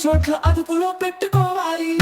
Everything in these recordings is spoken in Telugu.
చోట్ల అదుపులో పెట్టుకోవాలి.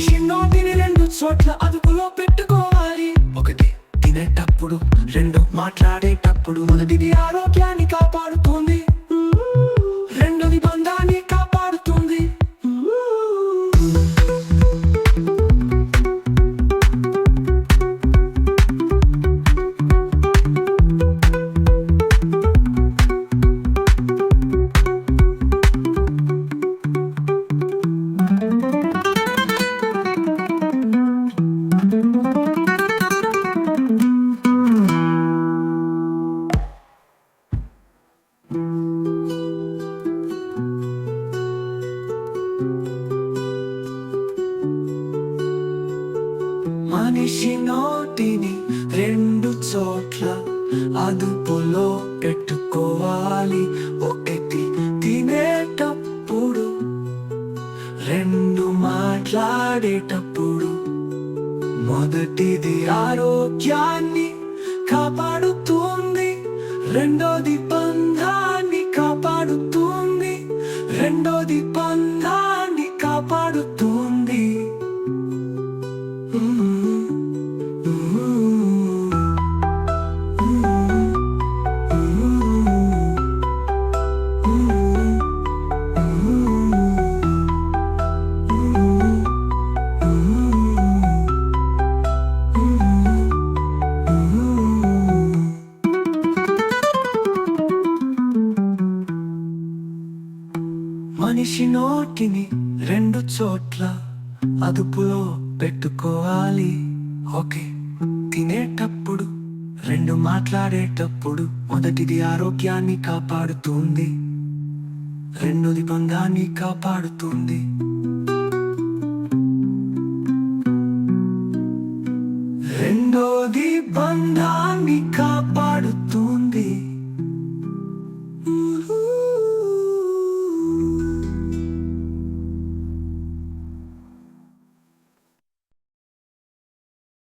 మనిషి నోటిని రెండు చోట్ల అదుపులో పెట్టుకోవాలి. ఒకటి తినేటప్పుడు రెండు మాట్లాడేటప్పుడు. మొదటిది ఆరోగ్యాన్ని కాపాడుతుంది. రెండోది మనిషి నోటిని రెండు చోట్ల అదుపులో పెట్టుకోవాలి. ఒకటి తినేటప్పుడు రెండు మాట్లాడేటప్పుడు. మొదటిది ఆరోగ్యాన్ని కాపాడుతుంది రెండోది బంధాన్ని కాపాడుతుంది రెండోది మనిషి నోటిని రెండు చోట్ల అదుపులో పెట్టుకోవాలి. ఓకే తినేటప్పుడు రెండు మాట్లాడేటప్పుడు మొదటిది ఆరోగ్యాన్ని కాపాడుతుంది రెండోది బంధాన్ని కాపాడుతుంది.